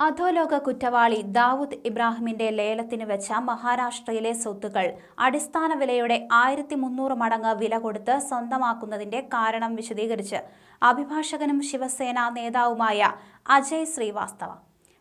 അധോലോക കുറ്റവാളി ദാവൂദ് ഇബ്രാഹിമിന്റെ ലേലത്തിന് വെച്ച മഹാരാഷ്ട്രയിലെ സ്വത്തുക്കൾ അടിസ്ഥാന വിലയുടെ ആയിരത്തി മുന്നൂറ് മടങ്ങ് വില കൊടുത്ത് സ്വന്തമാക്കുന്നതിന്റെ കാരണം വിശദീകരിച്ച് അഭിഭാഷകനും ശിവസേന നേതാവുമായ അജയ് ശ്രീവാസ്തവ.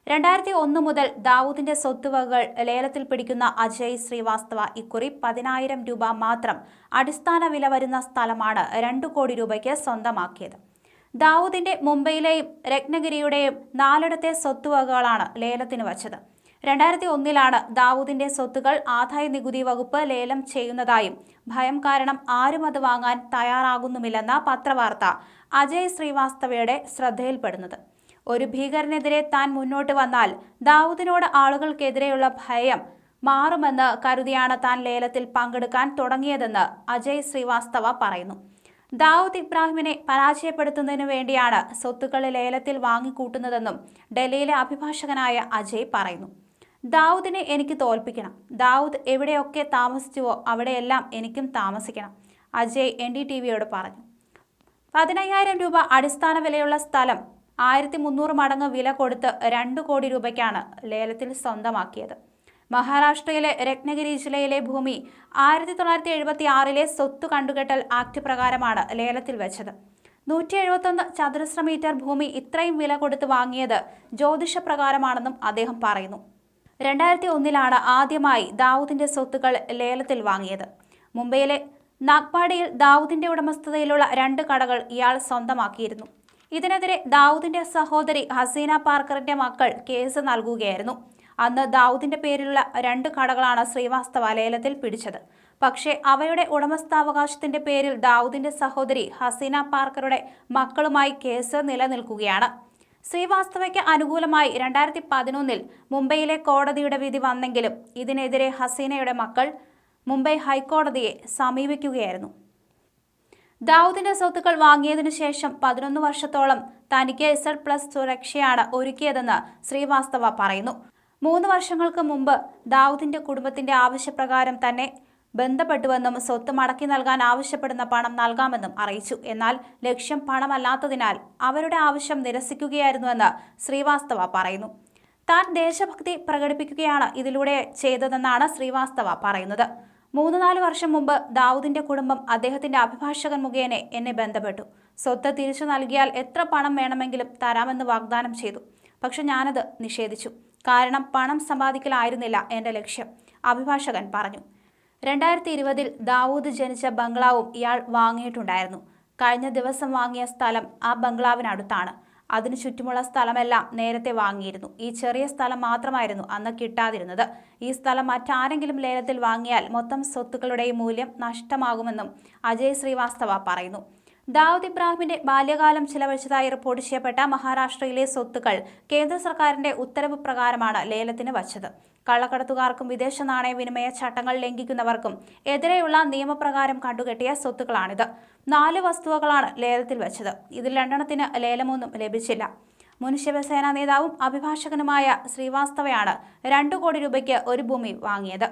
രണ്ടായിരത്തി ഒന്ന് മുതൽ ദാവൂദിന്റെ സ്വത്തുവകകൾ ലേലത്തിൽ പിടിക്കുന്ന അജയ് ശ്രീവാസ്തവ ഇക്കുറി പതിനായിരം രൂപ മാത്രം അടിസ്ഥാന വില വരുന്ന സ്ഥലമാണ് രണ്ടു കോടി രൂപയ്ക്ക് സ്വന്തമാക്കിയത്. ദാവൂദിന്റെ മുംബൈയിലെയും രത്നഗിരിയുടെയും നാലിടത്തെ സ്വത്തുവകകളാണ് ലേലത്തിന് വച്ചത്. രണ്ടായിരത്തി ഒന്നിലാണ് ദാവൂദിന്റെ സ്വത്തുകൾ ആദായ നികുതി വകുപ്പ് ലേലം ചെയ്യുന്നതായും ഭയം കാരണം ആരും അത് വാങ്ങാൻ തയ്യാറാകുന്നുമില്ലെന്ന പത്രവാർത്ത അജയ് ശ്രീവാസ്തവയുടെ ശ്രദ്ധയിൽപ്പെടുന്നത്. ഒരു ഭീകരനെതിരെ താൻ മുന്നോട്ട് വന്നാൽ ദാവൂദിനോട് ആളുകൾക്കെതിരെയുള്ള ഭയം മാറുമെന്ന് കരുതിയാണ് താൻ ലേലത്തിൽ പങ്കെടുക്കാൻ തുടങ്ങിയതെന്ന് അജയ് ശ്രീവാസ്തവ പറയുന്നു. ദാവൂദ് ഇബ്രാഹിമിനെ പരാജയപ്പെടുത്തുന്നതിനു വേണ്ടിയാണ് സ്വത്തുക്കൾ ലേലത്തിൽ വാങ്ങിക്കൂട്ടുന്നതെന്നും ഡൽഹിയിലെ അഭിഭാഷകനായ അജയ് പറയുന്നു. ദാവൂദിനെ എനിക്ക് തോൽപ്പിക്കണം. ദാവൂദ് എവിടെയൊക്കെ താമസിച്ചുവോ അവിടെയെല്ലാം എനിക്കും താമസിക്കണം. അജയ് എൻ ഡി ടി വിയോട് പറഞ്ഞു. പതിനയ്യായിരം രൂപ അടിസ്ഥാന വിലയുള്ള സ്ഥലം ആയിരത്തി മുന്നൂറ് മടങ്ങ് വില കൊടുത്ത് രണ്ട് കോടി രൂപയ്ക്കാണ് ലേലത്തിൽ സ്വന്തമാക്കിയത്. മഹാരാഷ്ട്രയിലെ രത്നഗിരി ജില്ലയിലെ ഭൂമി ആയിരത്തി തൊള്ളായിരത്തി എഴുപത്തി ആറിലെ സ്വത്ത് കണ്ടുകെട്ടൽ ആക്ട് പ്രകാരമാണ് ലേലത്തിൽ വെച്ചത്. നൂറ്റി എഴുപത്തൊന്ന് ചതുരശ്ര മീറ്റർ ഭൂമി ഇത്രയും വില കൊടുത്ത് വാങ്ങിയത് ജ്യോതിഷപ്രകാരമാണെന്നും അദ്ദേഹം പറയുന്നു. രണ്ടായിരത്തി ഒന്നിലാണ് ആദ്യമായി ദാവൂദിന്റെ സ്വത്തുക്കൾ ലേലത്തിൽ വാങ്ങിയത്. മുംബൈയിലെ നാഗ്പാടിയിൽ ദാവൂദിന്റെ ഉടമസ്ഥതയിലുള്ള രണ്ട് കടകൾ ഇയാൾ സ്വന്തമാക്കിയിരുന്നു. ഇതിനെതിരെ ദാവൂദിന്റെ സഹോദരി ഹസീന പാർക്കറിന്റെ മക്കൾ കേസ് നൽകുകയായിരുന്നു. അന്ന് ദാവൂദിന്റെ പേരിലുള്ള രണ്ട് കടകളാണ് ശ്രീവാസ്തവ ലേലത്തിൽ പിടിച്ചത്. പക്ഷേ അവയുടെ ഉടമസ്ഥാവകാശത്തിന്റെ പേരിൽ ദാവൂദിന്റെ സഹോദരി ഹസീന പാർക്കറുടെ മക്കളുമായി കേസ് നിലനിൽക്കുകയാണ്. ശ്രീവാസ്തവയ്ക്ക് അനുകൂലമായി രണ്ടായിരത്തി പതിനൊന്നിൽ മുംബൈയിലെ കോടതിയുടെ വിധി വന്നെങ്കിലും ഇതിനെതിരെ ഹസീനയുടെ മക്കൾ മുംബൈ ഹൈക്കോടതിയെ സമീപിക്കുകയായിരുന്നു. ദാവൂദിന്റെ സ്വത്തുക്കൾ വാങ്ങിയതിനു ശേഷം പതിനൊന്ന് വർഷത്തോളം തനിക്ക് ഇസഡ് പ്ലസ് സുരക്ഷയാണ് ഒരുക്കിയതെന്ന് ശ്രീവാസ്തവ പറയുന്നു. മൂന്ന് വർഷങ്ങൾക്ക് മുമ്പ് ദാവൂദിന്റെ കുടുംബത്തിന്റെ ആവശ്യപ്രകാരം തന്നെ ബന്ധപ്പെട്ടുവെന്നും സ്വത്ത് മടക്കി നൽകാൻ ആവശ്യപ്പെടുന്ന പണം നൽകാമെന്നും അറിയിച്ചു. എന്നാൽ ലക്ഷ്യം പണമല്ലാത്തതിനാൽ അവരുടെ ആവശ്യം നിരസിക്കുകയായിരുന്നുവെന്ന് ശ്രീവാസ്തവ പറയുന്നു. താൻ ദേശഭക്തി പ്രകടിപ്പിക്കുകയാണ് ഇതിലൂടെ ചെയ്തതെന്നാണ് ശ്രീവാസ്തവ പറയുന്നത്. മൂന്ന് നാല് വർഷം മുമ്പ് ദാവൂദിന്റെ കുടുംബം അദ്ദേഹത്തിന്റെ അഭിഭാഷകൻ മുഖേന എന്നെ ബന്ധപ്പെട്ടു. സ്വത്ത് തിരിച്ചു നൽകിയാൽ എത്ര പണം വേണമെങ്കിലും തരാമെന്ന് വാഗ്ദാനം ചെയ്തു. പക്ഷെ ഞാനത് നിഷേധിച്ചു. കാരണം പണം സമ്പാദിക്കലായിരുന്നില്ല എന്റെ ലക്ഷ്യം അഭിഭാഷകൻ പറഞ്ഞു. രണ്ടായിരത്തി ഇരുപതിൽ ദാവൂദ് ജനിച്ച ബംഗ്ലാവും ഇയാൾ വാങ്ങിയിട്ടുണ്ടായിരുന്നു. കഴിഞ്ഞ ദിവസം വാങ്ങിയ സ്ഥലം ആ ബംഗ്ലാവിനടുത്താണ്. അതിനു ചുറ്റുമുള്ള സ്ഥലമെല്ലാം നേരത്തെ വാങ്ങിയിരുന്നു. ഈ ചെറിയ സ്ഥലം മാത്രമായിരുന്നു അന്ന് കിട്ടാതിരുന്നത്. ഈ സ്ഥലം മറ്റാരെങ്കിലും ലേലത്തിൽ വാങ്ങിയാൽ മൊത്തം സ്വത്തുക്കളുടെയും മൂല്യം നഷ്ടമാകുമെന്നും അജയ് ശ്രീവാസ്തവ പറയുന്നു. ദാവൂദ് ഇബ്രാഹിമിന്റെ ബാല്യകാലം ചിലവഴിച്ചതായി റിപ്പോർട്ട് ചെയ്യപ്പെട്ട മഹാരാഷ്ട്രയിലെ സ്വത്തുക്കൾ കേന്ദ്ര സർക്കാരിന്റെ ഉത്തരവ് പ്രകാരമാണ് ലേലത്തിന് വച്ചത്. കള്ളക്കടത്തുകാർക്കും വിദേശ നാണയ വിനിമയ ചട്ടങ്ങൾ ലംഘിക്കുന്നവർക്കും എതിരെയുള്ള നിയമപ്രകാരം കണ്ടുകെട്ടിയ സ്വത്തുക്കളാണിത്. നാല് വസ്തുവകളാണ് ലേലത്തിൽ വച്ചത്. ഇതിൽ രണ്ടെണ്ണത്തിന് ലേലമൊന്നും ലഭിച്ചില്ല. മുൻ നേതാവും അഭിഭാഷകനുമായ ശ്രീവാസ്തവയാണ് രണ്ടു കോടി രൂപയ്ക്ക് ഒരു ഭൂമി വാങ്ങിയത്.